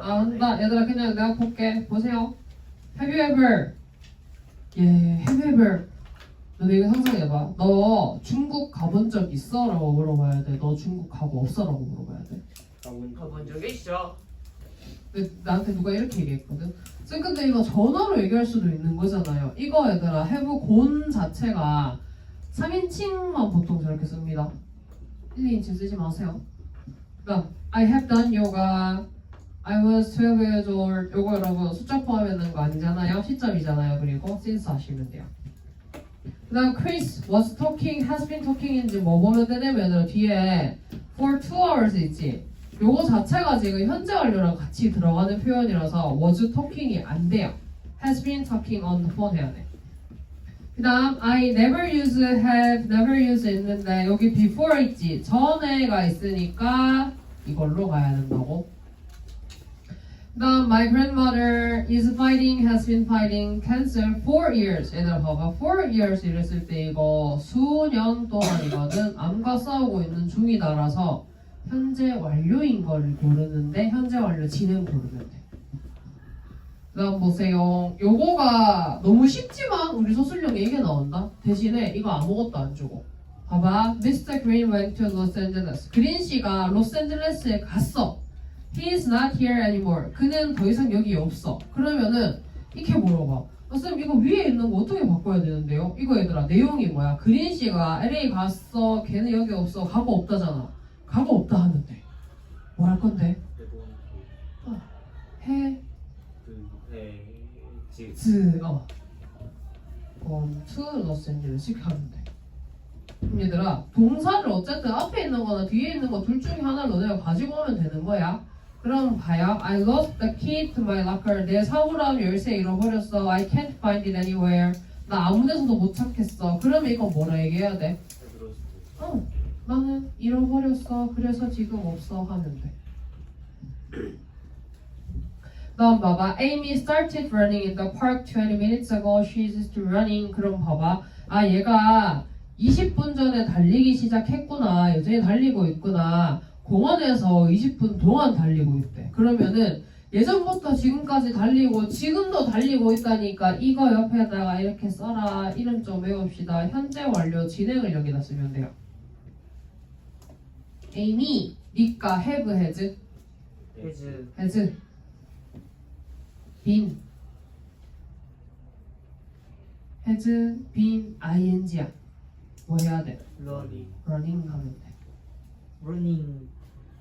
아 한다. 얘들아 그냥 내가 볼게. 보세요. Have you ever? 예 Have you ever? 너네 이거 상상해봐. 너 중국 가본 적 있어? 라고 물어봐야 돼 너 중국 가고 없어? 라고 물어봐야 돼. 가본 가본 적이 있어. 근데 나한테 누가 이렇게 얘기했거든? 쌤 근데 이거 전화로 얘기할 수도 있는 거잖아요. 이거 얘들아 have gone 자체가 3인칭만 보통 저렇게 씁니다. 1, 2인칭 쓰지 마세요. 그다음 I have done yoga I was 12 years old 요거 여러분 숫자 포함하는 거 아니잖아요 시점이잖아요 그리고 since 하시면 돼요 그 다음 Chris was talking has been talking인지 뭐 보면 되냐면 뒤에 for two hours 있지 요거 자체가 지금 현재 완료랑 같이 들어가는 표현이라서 was talking이 안 돼요. has been talking on the phone 해야 돼. 그 다음 I never use, have never use 있는데 여기 before 있지 전에가 있으니까 이걸로 가야 된다고. 그 다음 my grandmother is fighting, has been fighting cancer for years. 봐봐 for years 이랬을 때 이거 수년 동안이거든. 암과 싸우고 있는 중이다라서 현재 완료인 걸 고르는데 현재 완료 진행 고르면 돼. 그다음 보세요. 요거가 너무 쉽지만 우리 소술용에 이게 나온다. 대신에 이거 아무것도 안 주고. 봐봐. Mr. Green went to Los Angeles. 그린 씨가 로스앤젤레스에 갔어. He is not here anymore. 그는 더 이상 여기 없어. 그러면은 이렇게 물어봐. 아, 쌤 이거 위에 있는 거 어떻게 바꿔야 되는데요? 이거 얘들아 내용이 뭐야? 그린 씨가 LA 갔어. 걔는 여기 없어. 가고 없다잖아. 가고 없다 하는데 뭐할 건데? 해, 그해지 즈, 어. to Los Angeles 이렇게. 그럼 얘들아 동사를 어쨌든 앞에 있는 거나 뒤에 있는 거 둘 중에 하나를 너네가 가지고 오면 되는 거야. 그럼 봐요. I lost the key to my locker. 내 사물함 열쇠 잃어버렸어. I can't find it anywhere. 나 아무 데서도 못 찾겠어. 그러면 이건 뭐라 얘기해야 돼? 어, 나는 잃어버렸어. 그래서 지금 없어 하면 돼. 다음 봐봐. Amy started running in the park 20 minutes ago. She's still running. 그럼 봐봐. 아 얘가 20분 전에 달리기 시작했구나. 여전히 달리고 있구나. 공원에서 20분 동안 달리고 있대. 그러면은 예전부터 지금까지 달리고 지금도 달리고 있다니까 이거 옆에다가 이렇게 써라. 이름 좀 외웁시다. 현재 완료 진행을 여기다 쓰면 돼요. Amy, 니까 have, has, 해즈 has, been, has been ing야. 뭐 해야 돼? 러닝 running 하면 돼. 러닝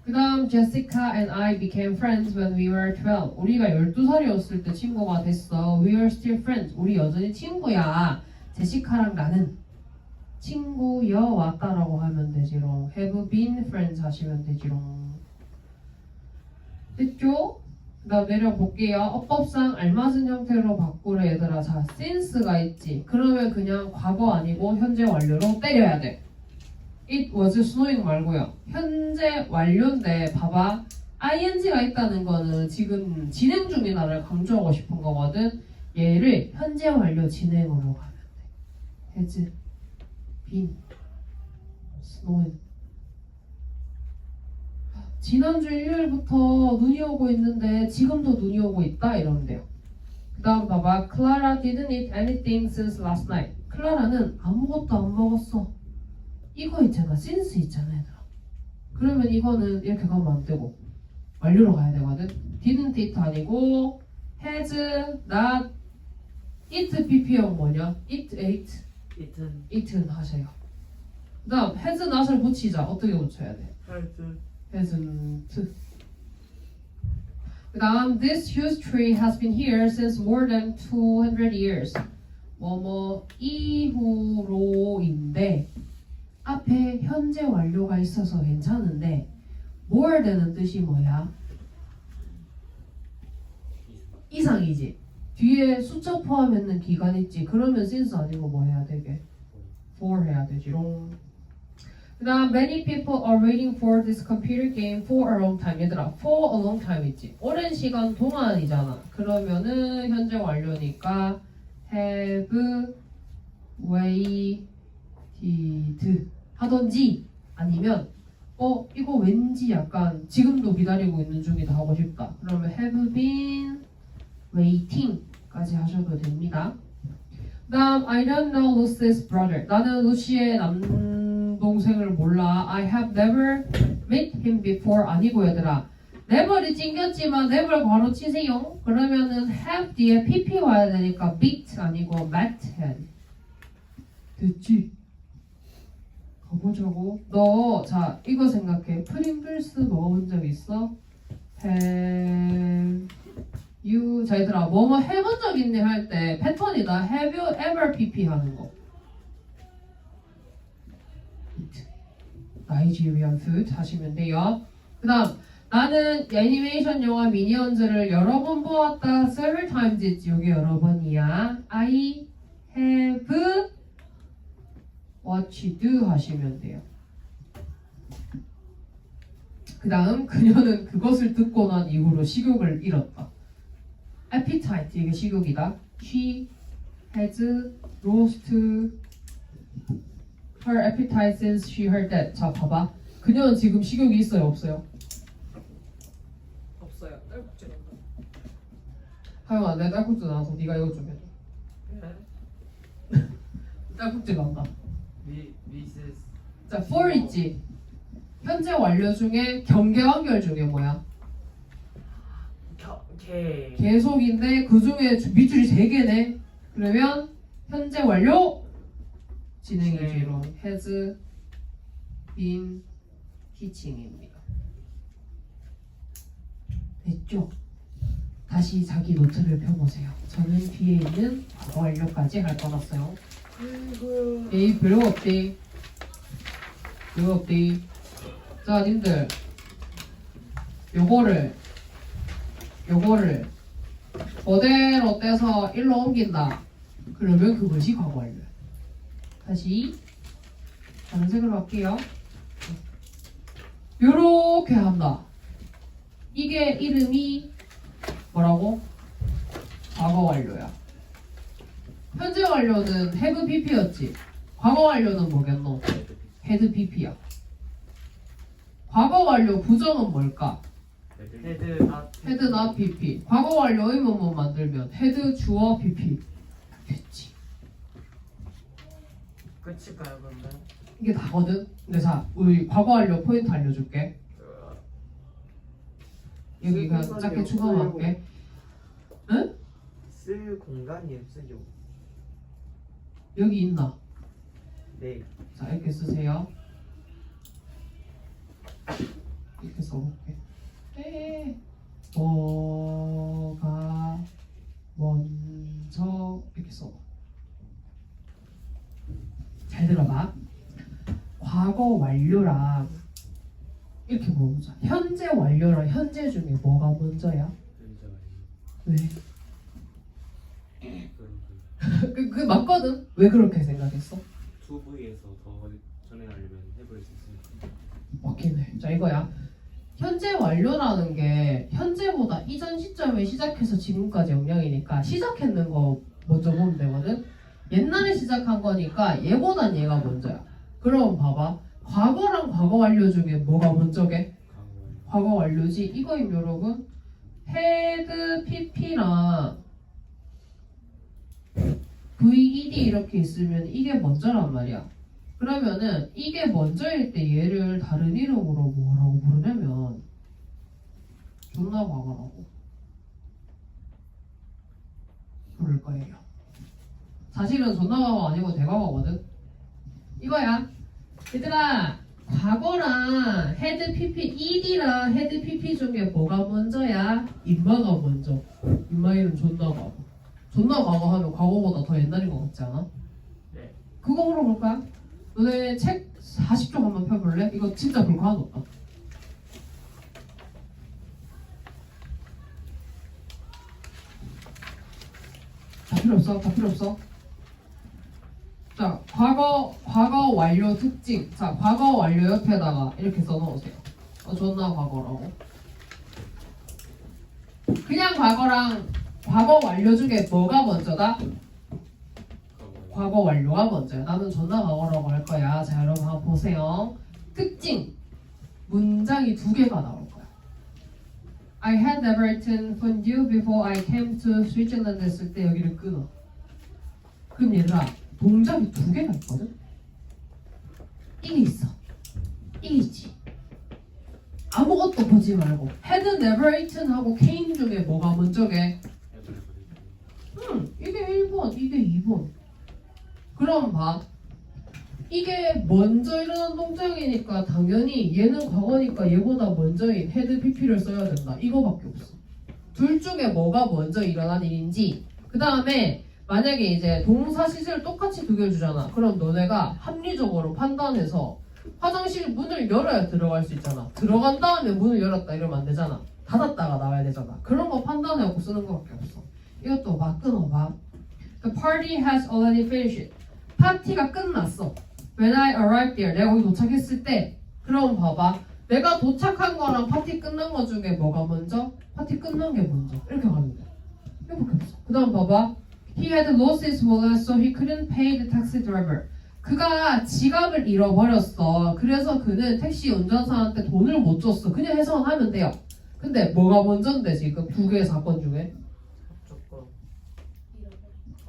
그 다음 Jessica and I became friends when we were 12. 우리가 12살이었을 때 친구가 됐어. We are still friends. 우리 여전히 친구야. 제시카랑 나는 친구여 왔다라고 하면 되지롱. Have been friends 하시면 되지롱. 됐죠? 그 다음 내려볼게요. 어법상 알맞은 형태로 바꾸래 얘들아. 자, since가 있지. 그러면 그냥 과거 아니고 현재 완료로 때려야 돼. It was snowing 말고요. 현재 완료인데 봐봐. ing가 있다는 거는 지금 진행 중이다를 강조하고 싶은 거거든. 얘를 현재 완료 진행으로 가면 돼. has been snowing. 지난주 일요일부터 눈이 오고 있는데 지금도 눈이 오고 있다 이러면 돼요. 그 다음 봐봐. Clara didn't eat anything since last night. 클라라는 아무것도 안 먹었어. 이거 있잖아. since 있잖아 얘들아. 그러면 이거는 이렇게 가면 안 되고 완료로 가야 되거든. didn't eat 아니고 has not eat pp형 뭐냐? eat ate 이튼 eaten 하세요. 그 다음 has not을 붙이자. 어떻게 붙여야 돼? 헬스 hasn't. 그 다음 this huge tree has been here since more than 200 years. 뭐뭐 이후로인데 현재 완료가 있어서 괜찮은데 more than은 뜻이 뭐야? 이상이지. 뒤에 숫자 포함했는 기간 있지. 그러면 since 아니고 뭐 해야 되게? for 해야 되지 롱. 그 다음 many people are waiting for this computer game for a long time. 얘들아, for a long time 있지. 오랜 시간 동안이잖아. 그러면은 현재 완료니까 have waited 하던지 아니면 어 이거 왠지 약간 지금도 기다리고 있는 중이다 하고 싶다. 그러면 have been waiting까지 하셔도 됩니다. 그다음 I don't know Lucy's brother. 나는 루시의 남동생을 몰라. I have never met him before. 아니고 얘들아. never이 찡겼지만 never 괄호 치세요. 그러면은 have 뒤에 pp 와야 되니까 meet 아니고 met. 됐지? 가보자고. 너, 자, 이거 생각해. 프링글스 먹어본 적 있어? have you, 자, 얘들아, 뭐뭐 해본 적 있니 할 때 패턴이다. have you ever pp 하는 거. 나이지리안 푸드 하시면 돼요. 그 다음, 나는 애니메이션 영화 미니언즈를 여러 번 보았다. several times. 여기 여러 번이야. I have watched 하시면 돼요. 그 다음, 그녀는 그것을 듣고 난 이후로 식욕을 잃었다. appetite, 이게 식욕이다. She has lost her appetite since she heard that. 자, 봐봐. 그녀는 지금 식욕이 있어요, 없어요? 없어요. 딸꾹질 한다. 하영아, 내 딸꾹질 나와서 네가 이거 좀 해줘. 네. 딸꾹질 난다. 미 미세스 자, for 있지. 현재 완료 중에 경계 완결 중에 뭐야? 개 계속인데 그 중에 밑줄이 세 개네. 그러면 현재 완료 진행이지로 has been teaching입니다. 됐죠? 다시 자기 노트를 펴보세요. 저는 뒤에 있는 과거 완료까지 할 거였어요. 에이 별거 없디. 별거 없디. 자 님들. 요거를 요거를 그대로 떼서 일로 옮긴다. 그러면 그것이 과거 완료야 다시 다른 색으로 할게요. 요렇게 한다. 이게 이름이 뭐라고? 과거 완료야 현재 완료는 have pp였지. 과거 완료는 뭐겠노? had pp야. 과거 완료 부정은 뭘까? 헤드 아 had not pp. 과거 완료 의문문 만들면 had 주어 pp. 됐지. 끝일까요 그러면? 이게 다거든. 근데 자, 우리 과거 완료 포인트 알려줄게. 여기 그냥 짧게 추가만 할게. 쓸 공간이 없어요. 여기 있나? 네. 자, 이렇게 쓰세요. 이렇게 써볼게. 네. 뭐가 먼저 이렇게 써봐. 잘 들어봐. 과거 완료랑 이렇게 물어보자. 현재 완료랑 현재 중에 뭐가 먼저야? 왜? 그, 그 맞거든. 왜 그렇게 생각했어? 두 부위에서 더 전해하려면 해볼 수 있으니까 맞긴 해. 자 이거야. 현재 완료라는 게 현재보다 이전 시점에 시작해서 지금까지 영향이니까 시작했는 거 먼저 보면 되거든. 옛날에 시작한 거니까 얘보단 얘가 먼저야. 그럼 봐봐. 과거랑 과거 완료 중에 뭐가 먼저게? 과거 완료지. 이거임 여러분. 헤드 pp랑 VED 이렇게 있으면 이게 먼저란 말이야. 그러면은 이게 먼저일 때 얘를 다른 이름으로 뭐라고 부르냐면 존나 과거라고 부를 거예요. 사실은 존나 과거 아니고 대과거거든. 이거야. 얘들아 과거랑 헤드 PP ED랑 헤드 PP 중에 뭐가 먼저야? 인마가 먼저. 인마 이름 존나 과거. 존나 과거 하면 과거보다 더 옛날인 것 같지 않아? 네. 그거 물어볼까? 너네 책 40쪽 한번 펴볼래? 이거 진짜 볼거 하나도 없다. 다 필요 없어. 다 필요 없어. 자, 과거 과거 완료 특징. 자, 과거 완료 옆에다가 이렇게 써놓으세요. 어, 존나 과거라고. 그냥 과거랑 과거 완료 중에 뭐가 먼저다? 과거 완료가 먼저야. 나는 존나 과거라고 할 거야. 자, 여러분 한번 보세요. 특징. 문장이 두 개가 나올 거야. I had never eaten fondue before I came to Switzerland 했을 때 여기를 끊어. 그럼 얘들아 동작이 두 개가 있거든. 이게 있어. 이게 있지. 아무것도 보지 말고 had never eaten 하고 came 중에 뭐가 먼저게? 응, 이게 1번, 이게 2번. 그럼 봐. 이게 먼저 일어난 동작이니까 당연히 얘는 과거니까 얘보다 먼저인 헤드 PP를 써야 된다. 이거밖에 없어. 둘 중에 뭐가 먼저 일어난 일인지 그 다음에 만약에 이제 동사 시제를 똑같이 두 개를 주잖아. 그럼 너네가 합리적으로 판단해서 화장실 문을 열어야 들어갈 수 있잖아. 들어간 다음에 문을 열었다 이러면 안 되잖아. 닫았다가 나와야 되잖아. 그런 거 판단해갖고 쓰는 거밖에 없어. 이것도 막 끊어봐. The party has already finished. 파티가 끝났어. When I arrived there, 내가 거기 도착했을 때, 그럼 봐봐. 내가 도착한 거랑 파티 끝난 거 중에 뭐가 먼저? 파티 끝난 게 먼저. 이렇게 가면 돼. 이거밖에 없어. 그 다음 봐봐. He had lost his wallet, so he couldn't pay the taxi driver. 그가 지갑을 잃어버렸어. 그래서 그는 택시 운전사한테 돈을 못 줬어. 그냥 해석하면 돼요. 근데 뭐가 먼저인데 지금 두 개의 사건 중에?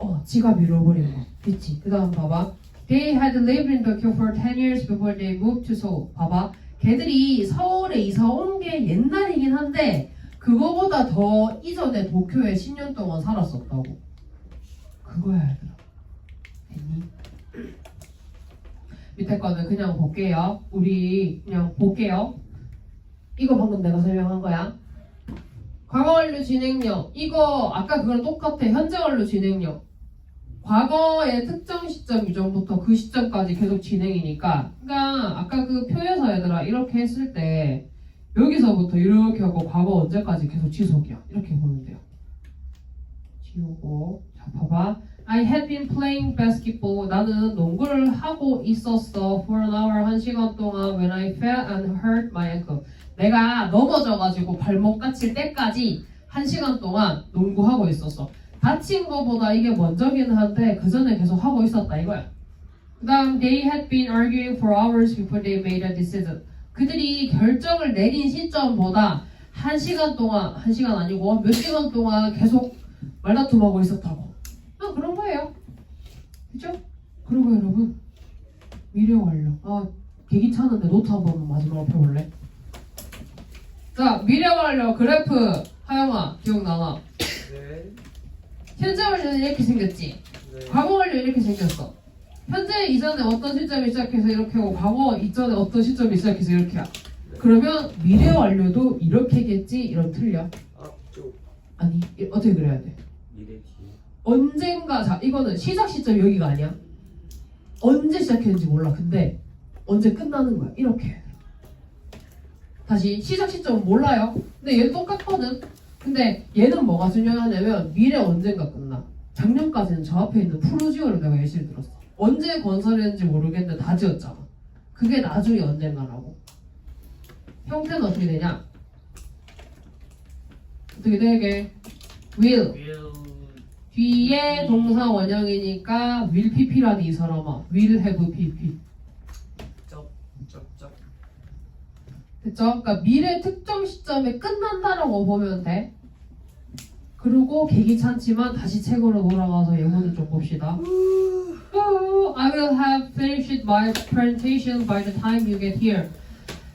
어, 지갑 잃어버린 거. 그치. 그 다음 봐봐. They had lived in Tokyo for 10 years before they moved to Seoul. 봐봐. 걔들이 서울에 이사 온 게 옛날이긴 한데, 그거보다 더 이전에 도쿄에 10년 동안 살았었다고. 그거야, 얘들아. 됐니? 밑에 거는 그냥 볼게요. 우리 그냥 볼게요. 이거 방금 내가 설명한 거야. 과거 완료 진행력. 이거 아까 그거랑 똑같아. 현재 완료 진행력. 과거의 특정 시점 이전부터 그 시점까지 계속 진행이니까. 그러니까 아까 그 표에서 얘들아 이렇게 했을 때 여기서부터 이렇게 하고 과거 언제까지 계속 지속이야. 이렇게 보면 돼요. 지우고 자 봐봐. I had been playing basketball. 나는 농구를 하고 있었어. For an hour 한 시간 동안 when I fell and hurt my ankle. 내가 넘어져가지고 발목 다칠 때까지 한 시간 동안 농구하고 있었어. 다친 거보다 이게 먼저기는 한데 그 전에 계속 하고 있었다 이거야. 그다음 they had been arguing for hours before they made a decision. 그들이 결정을 내린 시점보다 한 시간 동안 한 시간 아니고 몇 시간 동안 계속 말다툼하고 있었다고. 아 그런 거예요. 그죠? 그리고 여러분 미래 완료. 아 계기 차는데 노트 한 번만 마지막으로 펴볼래? 자 미래 완료 그래프 하영아 기억나나? 네. 현재 완료는 이렇게 생겼지. 네. 과거 완료 이렇게 생겼어. 현재 이전에 어떤 시점이 시작해서 이렇게 하고 과거 이전에 어떤 시점이 시작해서 이렇게야. 그러면 미래 완료도 이렇게겠지? 이런 틀려. 앞쪽. 아니 이- 어떻게 그래야 돼? 미래 뒤에. 언젠가 자 이거는 시작 시점 여기가 아니야. 언제 시작했는지 몰라. 근데 언제 끝나는 거야. 이렇게. 다시 시작 시점은 몰라요. 근데 얘는 똑같거든. 근데 얘는 뭐가 중요하냐면 미래 언젠가 끝나. 작년까지는 저 앞에 있는 프로지오를 내가 예시를 들었어. 언제 건설했는지 모르겠는데 다 지었잖아. 그게 나중에 언젠가라고. 형태는 어떻게 되냐? 어떻게 되게? will will 뒤에 동사 원형이니까 will pp라니 이 사람아 will have pp 됐죠? 그러니까 미래 특정 시점에 끝난다라고 보면 돼. 그리고 계기찬지만 다시 책으로 돌아가서 예문을 좀 봅시다. Oh, I will have finished my presentation by the time you get here.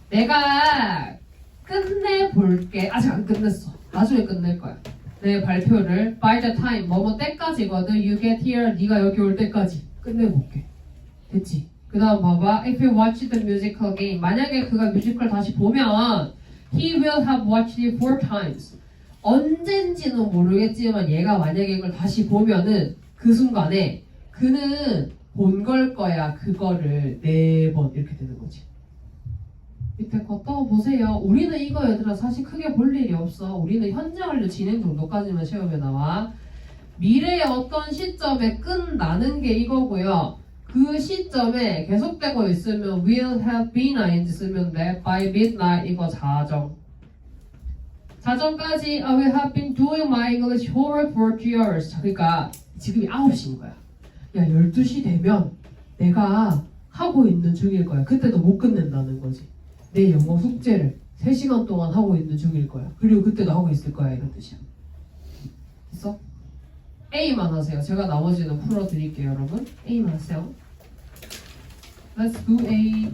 내가 끝내 볼게. 아직 안 끝냈어. 나중에 끝낼 거야. 내 발표를 by the time 뭐뭐 때까지거든. You get here 네가 여기 올 때까지 끝내 볼게. 됐지? 그 다음 봐봐. If you watch the musical game 만약에 그가 뮤지컬 다시 보면 he will have watched it four times. 언젠지는 모르겠지만 얘가 만약에 이걸 다시 보면은 그 순간에 그는 본 걸 거야. 그거를 네 번 이렇게 되는 거지. 밑에 거 떠보세요. 우리는 이거 얘들아 사실 크게 볼 일이 없어. 우리는 완료 진행 정도까지만 시험에 나와. 미래의 어떤 시점에 끝나는 게 이거고요 그 시점에 계속되고 있으면 will have been ing 쓰면 돼 by midnight 이거 자정 자정까지 I will have been doing my English homework for three hours 자, 그러니까 지금이 9시인 거야 야 12시 되면 내가 하고 있는 중일 거야 그때도 못 끝낸다는 거지 내 영어 숙제를 3시간 동안 하고 있는 중일 거야. 그리고 그때도 하고 있을 거야. 이런 뜻이야. 됐어? A만 하세요. 제가 나머지는 풀어드릴게요, 여러분. A만 하세요. Let's do A.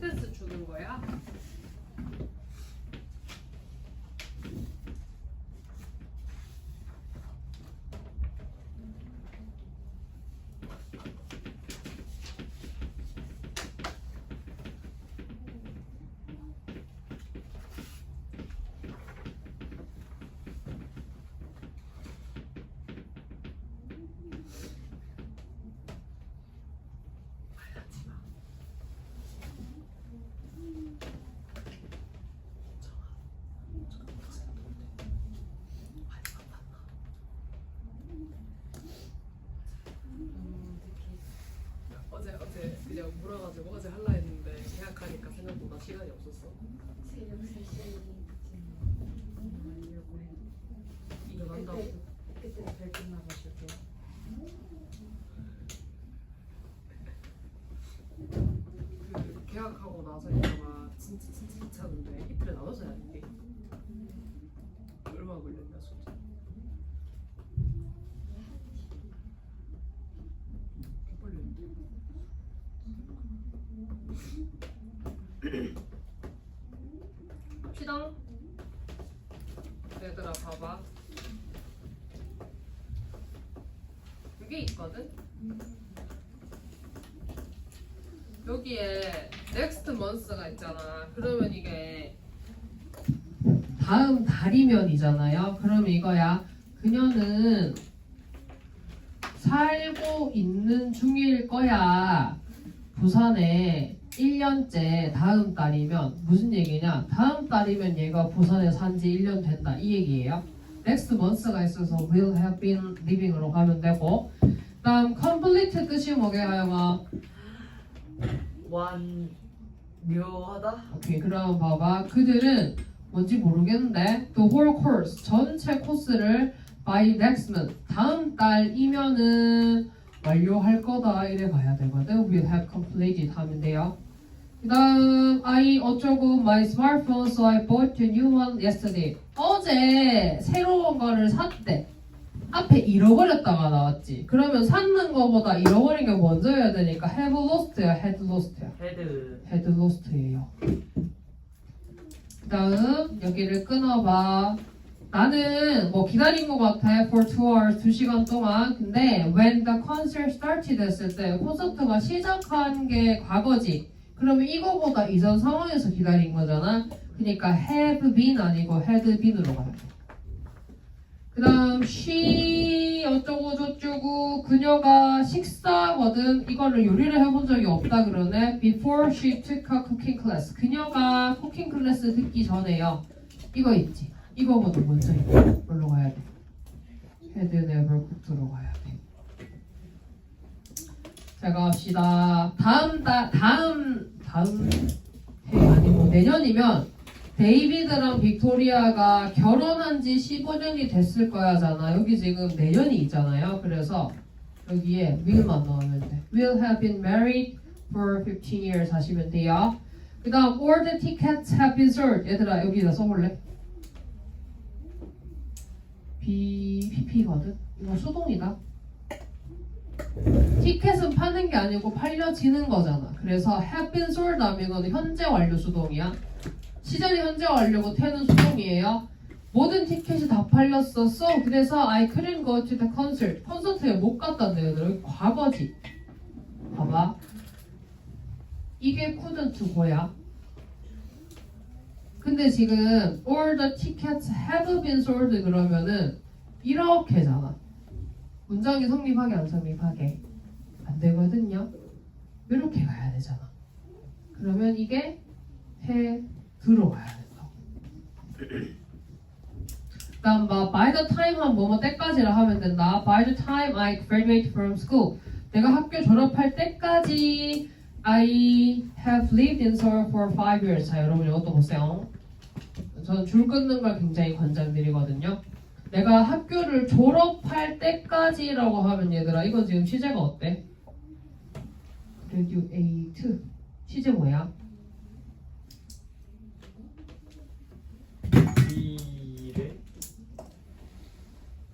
탭댄스 주는 거야? 어제 그냥 물어가지고 어제 할라 했는데 계약하니까 생각보다 시간이 없었어. 새벽 3시에 일어난다고. 그때 별빛 나가줄게 그 계약하고 나서 있다가 진짜 진짜 귀찮은데 이틀에 나눠서 해야 돼. 얼마 걸렸냐 진짜. 개빨렸는데. 시동. 얘들아 봐봐. 여기 있거든? 여기에 next month가 있잖아. 그러면 이게 다음 달이면이잖아요. 그럼 이거야. 그녀는 살고 있는 중일 거야. 부산에 1년째 다음 달이면 무슨 얘기냐? 다음 달이면 얘가 부산에 산지 1년 된다. 이 얘기예요. next month가 있어서 will have been living으로 가면 되고 다음 complete 뜻이 뭐게 하영아? 완료하다? 오케이 그럼 봐봐 그들은 뭔지 모르겠는데 the whole course 전체 코스를 by next month 다음 달이면은 완료할 거다 이래 가야 되거든 will have completed 하면 돼요 그 다음 I 어쩌고 my smartphone so I bought a new one yesterday 어제 새로운 거를 샀대 앞에 잃어버렸다가 나왔지 그러면 샀는 거보다 잃어버린 게 먼저 해야 되니까 have lost야 had lost야 헤드 헤드 로스트예요. 그다음 여기를 끊어봐. 나는 뭐 기다린 것 같아 for two hours 두 시간 동안. 근데 when the concert started 했을 때 콘서트가 시작한 게 과거지. 그러면 이거보다 이전 상황에서 기다린 거잖아. 그러니까 have been 아니고 had been으로 가야 돼. 그 다음 she 어쩌고 저쩌고 그녀가 식사거든. 이거를 요리를 해본 적이 없다 그러네. Before she took a cooking class. 그녀가 쿠킹 클래스 듣기 전에요. 이거 있지? 이거보다 먼저 있다 뭘로 가야 돼. Had never cooked로 가야 돼. 자 갑시다. 다음 다 다음 다음 해 아니고 내년이면 데이비드랑 빅토리아가 결혼한 지 15년이 됐을 거야잖아. 여기 지금 내년이 있잖아요. 그래서 여기에 will만 넣으면 돼. will have been married for 15 years 하시면 돼요. 그 다음 all the tickets have been sold. 얘들아 여기다 써볼래? B, PP거든? 이거 수동이다. 티켓은 파는 게 아니고 팔려지는 거잖아. 그래서 have been sold 하면 현재 완료 수동이야. 시전이 현재 완료고 태는 수동이에요. 모든 티켓이 다 팔렸어. So 그래서 I couldn't go to the concert. 콘서트에 못 갔다는 여기 과거지. 봐봐. 이게 couldn't 고야. 근데 지금 all the tickets have been sold 그러면은 이렇게잖아. 문장이 성립하게 안 성립하게 안 되거든요. 이렇게 가야 되잖아. 그러면 이게 해 들어가야 된다고. 그다음 막 by the time 한 뭐뭐 때까지라 하면 된다. By the time I graduate from school. 내가 학교 졸업할 때까지 I have lived in Seoul for five years. 자 여러분 이것도 보세요. 저는 줄 끊는 걸 굉장히 권장드리거든요. 내가 학교를 졸업할 때까지라고 하면 얘들아 이거 지금 시제가 어때? graduate 시제 뭐야? 미래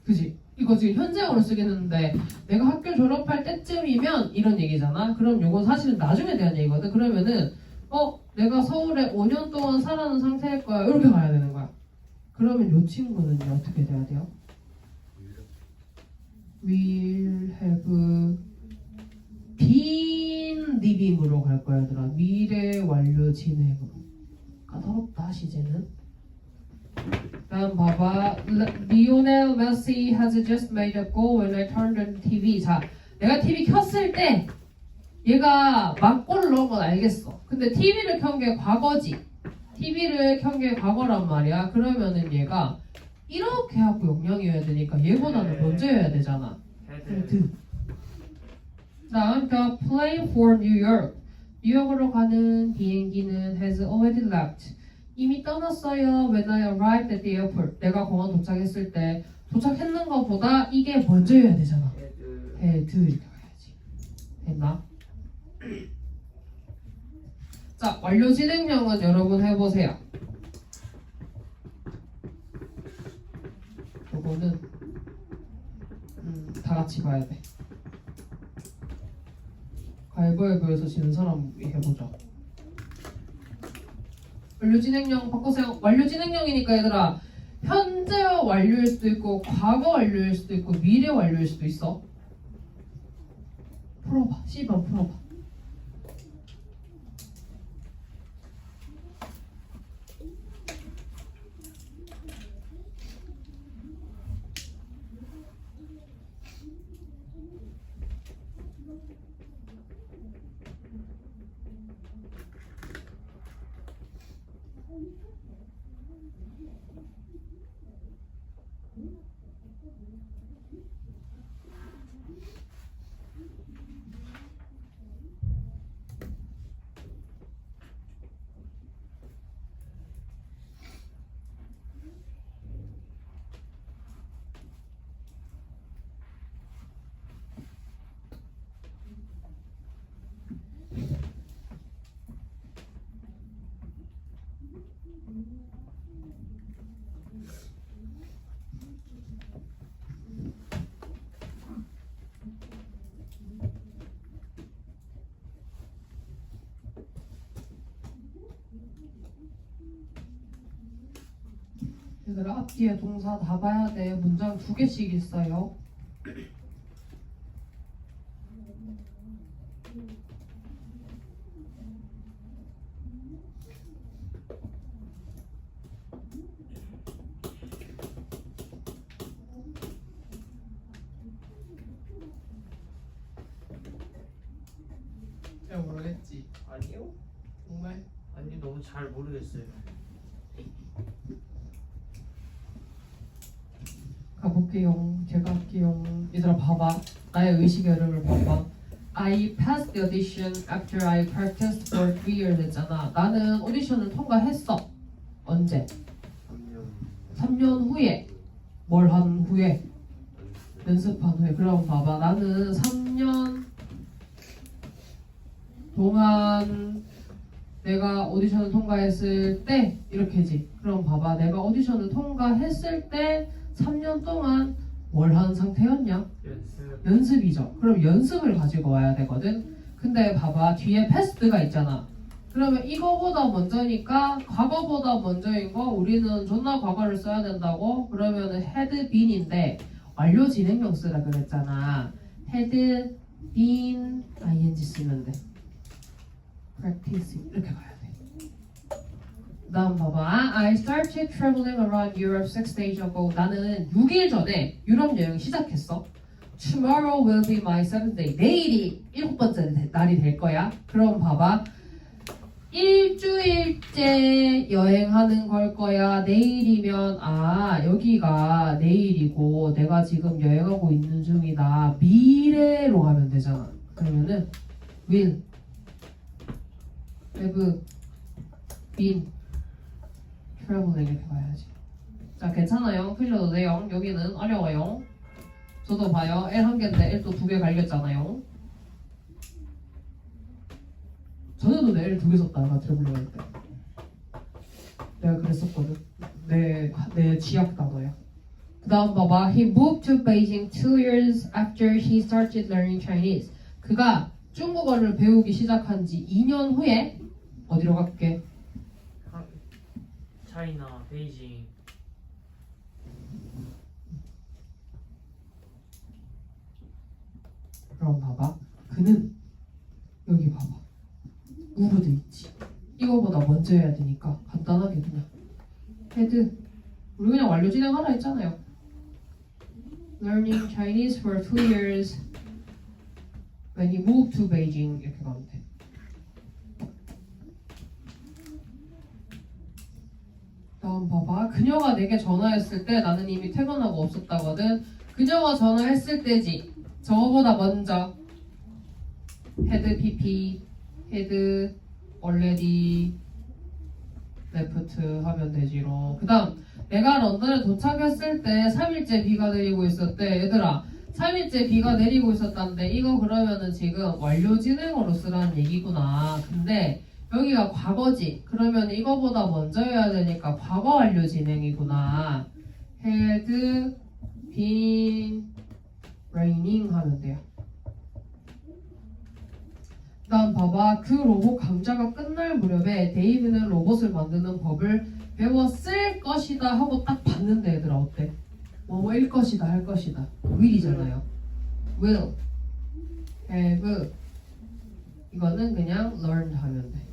그지? 이거 지금 현재형으로 쓰겠는데 내가 학교 졸업할 때쯤이면 이런 얘기잖아. 그럼 요건 사실은 나중에 대한 얘기거든. 그러면은 어 내가 서울에 5년 동안 살아는 상태일 거야. 이렇게 가야 되는 거야. 그러면 요 친구는요 어떻게 돼야 돼요? will have been living으로 갈 거야 얘들아. 미래 완료 진행으로. 까다롭다 시제는. 다음 봐봐. Lionel Messi has just made a goal when I turned on TV. 자, 내가 TV 켰을 때 얘가 막골을 넣은 건 알겠어. 근데 TV를 켠 게 과거지. TV를 켠게 과거란 말이야. 그러면은 얘가 이렇게 하고 영영이어야 되니까 얘보다는 먼저여야 되잖아. 헤드. 다음 더 plane for New York. 뉴욕으로 가는 비행기는 has already left. 이미 떠났어요. When I arrived at the airport. 내가 공항 도착했을 때 도착했는 것보다 이게 먼저여야 되잖아. 헤드 이렇게 가야지. 됐나? 자, 완료 진행형은 여러분 해보세요. 요거는 음, 다 같이 봐야 돼. 가위바위보에서 지는 사람 해보자. 완료 진행형 바꾸세요. 완료 진행형이니까 얘들아 현재 완료일 수도 있고 과거 완료일 수도 있고 미래 완료일 수도 있어. 풀어봐. C번 풀어봐. 얘들아 앞뒤에 동사 다 봐야 돼. 문장 두 개씩 있어요. 잘 모르겠지. 아니요 정말 아니 너무 잘 모르겠어요 제가 할게요. 얘들아 봐봐. 나의 의식의 흐름을 봐봐. I passed the audition after I practiced for three years 했잖아. 나는 오디션을 통과했어. 언제? 3년 3년 후에. 뭘 한 후에? 연습한 후에. 그럼 봐봐. 나는 3년 동안 내가 오디션을 통과했을 때 이렇게지. 그럼 봐봐. 내가 오디션을 통과했을 때 3년 동안 뭘 하는 상태였냐? 연습. 연습이죠. 그럼 연습을 가지고 와야 되거든. 근데 봐봐 뒤에 패스트가 있잖아. 그러면 이거보다 먼저니까 과거보다 먼저인 거 우리는 존나 과거를 써야 된다고 그러면은 had been인데 완료 진행형 쓰라 그랬잖아. had been ing 쓰면 돼. Practice 이렇게 가야 돼. 그다음 봐봐. I started traveling around Europe six days ago. 나는 6일 전에 유럽 여행 시작했어. Tomorrow will be my seventh day. 내일이 일곱 번째 대- 날이 될 거야. 그럼 봐봐. 일주일째 여행하는 걸 거야. 내일이면 아 여기가 내일이고 내가 지금 여행하고 있는 중이다. 미래로 가면 되잖아. 그러면은 will have been traveling 이렇게 가야지. 자 괜찮아요. 틀려도 돼요. 여기는 어려워요. 저도 봐요. L 한 개인데 L 또 두 개 갈렸잖아요. 전에도 내 L 두 개 썼다가 트래블링 할 때. 내가 그랬었거든. 내, 내 지역 단어야. 그 다음 봐봐. He moved to Beijing two years after he started learning Chinese. 그가 중국어를 배우기 시작한 지 2년 후에 어디로 갈게? 한- 차이나 베이징. 그럼 봐봐. 그는 여기 봐봐. 우브도 있지. 이거보다 먼저 해야 되니까 간단하게 그냥 헤드 우리 그냥 완료 진행하라 했잖아요. Learning Chinese for two years when he moved to Beijing 이렇게 가면 돼. 다음 봐봐. 그녀가 내게 전화했을 때 나는 이미 퇴근하고 없었다거든. 그녀가 전화했을 때지. 저거보다 먼저. 헤드 PP 헤드. already left 하면 되지로. 그 다음 내가 런던에 도착했을 때 3일째 비가 내리고 있었대. 얘들아 3일째 비가 내리고 있었다는데 이거 그러면은 지금 완료 진행으로 쓰라는 얘기구나. 근데 여기가 과거지 그러면 이거보다 먼저 해야 되니까 과거 완료 진행이구나 had been raining 하면 돼요. 다음 봐봐. 그 로봇 강좌가 끝날 무렵에 데이브는 로봇을 만드는 법을 배웠을 것이다 하고 딱 봤는데 얘들아 어때? 뭐뭐일 것이다 할 것이다. will이잖아요. will, have 이거는 그냥 learned 하면 돼.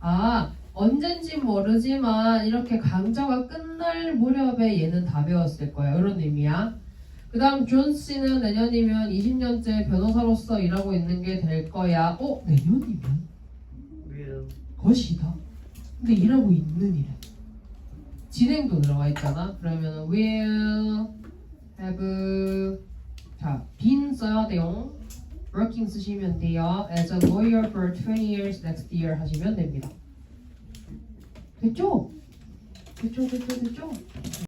아 언젠지 모르지만 이렇게 강좌가 끝날 무렵에 얘는 다 배웠을 거야. 이런 의미야. 그 다음 존 씨는 내년이면 20년째 변호사로서 일하고 있는 게 될 거야. 어? 내년이면? will. 것이다. 근데 일하고 있는 일에. 진행도 들어가 있잖아. 그러면 will have 자, been 써야 돼요. Working 쓰시면 돼요. as a lawyer for 20 years next year 하시면 됩니다. 됐죠? 됐죠? 됐죠? 됐죠?